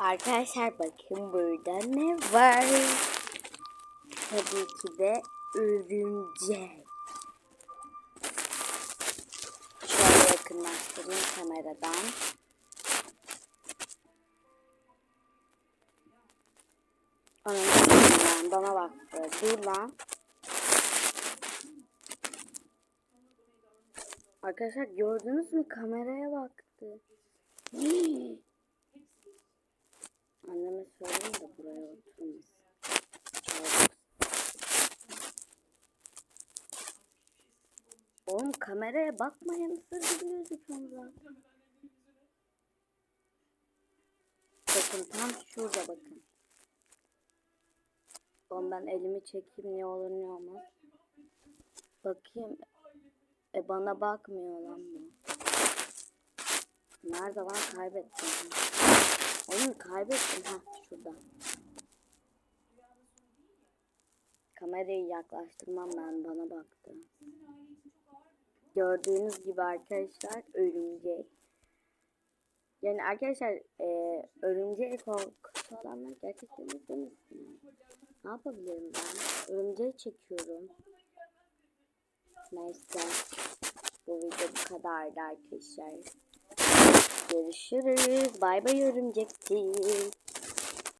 Arkadaşlar bakın burada ne var? Tabii ki de örümcek. Şöyle yakınlaştırayım kameradan. Onun bana baktı. Dur lan. Arkadaşlar gördünüz mü? Kameraya baktı. Hii. Oğlum kameraya bakmayın sır biliyoruz sonra. Bakın tam şurada bakın. Oğlum ben elimi çekeyim ne olur ne olmaz. Bakayım. E bana bakmıyor lan bu. Nerede lan kaybettim. Oğlum kaybettim ha şurada. Kamerayı yaklaştırmam ben bana baktı. Gördüğünüz gibi arkadaşlar örümcek. Yani arkadaşlar e, örümceğe korkusu olanlar gerçekten izlemesin. Ne yapabilirim ben? Örümceği çekiyorum. Neyse. Bu video bu kadardı arkadaşlar. Görüşürüz. Bay bay örümcekçik.